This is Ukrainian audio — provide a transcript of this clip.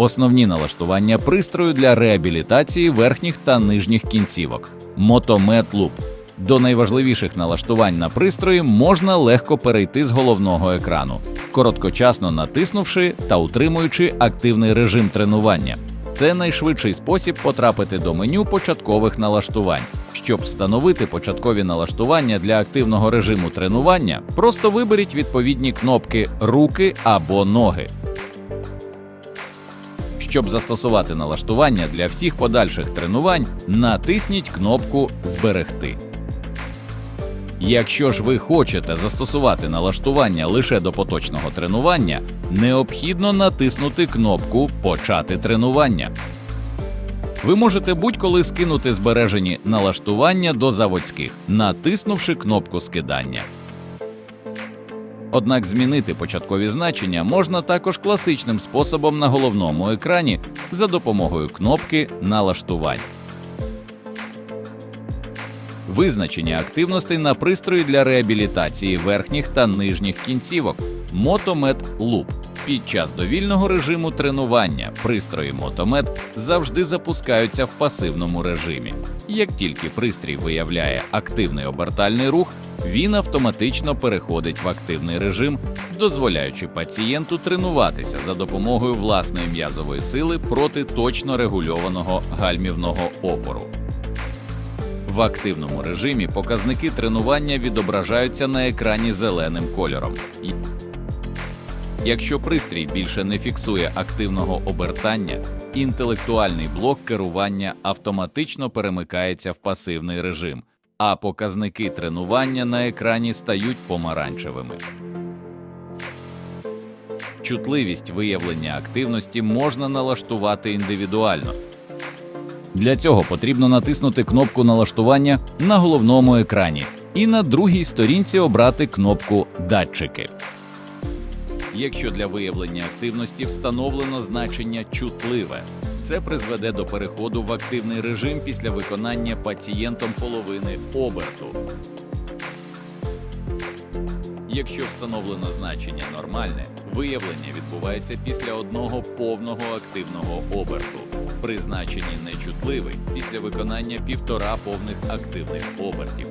Основні налаштування пристрою для реабілітації верхніх та нижніх кінцівок. Мотомет Loop. До найважливіших налаштувань на пристрої можна легко перейти з головного екрану, короткочасно натиснувши та утримуючи активний режим тренування. Це найшвидший спосіб потрапити до меню початкових налаштувань. Щоб встановити початкові налаштування для активного режиму тренування, просто виберіть відповідні кнопки руки або ноги. Щоб застосувати налаштування для всіх подальших тренувань, натисніть кнопку Зберегти. Якщо ж ви хочете застосувати налаштування лише до поточного тренування, необхідно натиснути кнопку Почати тренування. Ви можете будь-коли скинути збережені налаштування до заводських, натиснувши кнопку скидання. Однак змінити початкові значення можна також класичним способом на головному екрані за допомогою кнопки налаштувань. Визначення активностей на пристрої для реабілітації верхніх та нижніх кінцівок Мотомет Loop. Під час довільного режиму тренування пристрої Мотомет завжди запускаються в пасивному режимі. Як тільки пристрій виявляє активний обертальний рух, він автоматично переходить в активний режим, дозволяючи пацієнту тренуватися за допомогою власної м'язової сили проти точно регульованого гальмівного опору. В активному режимі показники тренування відображаються на екрані зеленим кольором. Якщо пристрій більше не фіксує активного обертання, інтелектуальний блок керування автоматично перемикається в пасивний режим, а показники тренування на екрані стають помаранчевими. Чутливість виявлення активності можна налаштувати індивідуально. Для цього потрібно натиснути кнопку налаштування на головному екрані і на другій сторінці обрати кнопку Датчики. Якщо для виявлення активності встановлено значення чутливе, це призведе до переходу в активний режим після виконання пацієнтом половини оберту. Якщо встановлено значення нормальне, виявлення відбувається після одного повного активного оберту. При значенні нечутливий після виконання півтора повних активних обертів.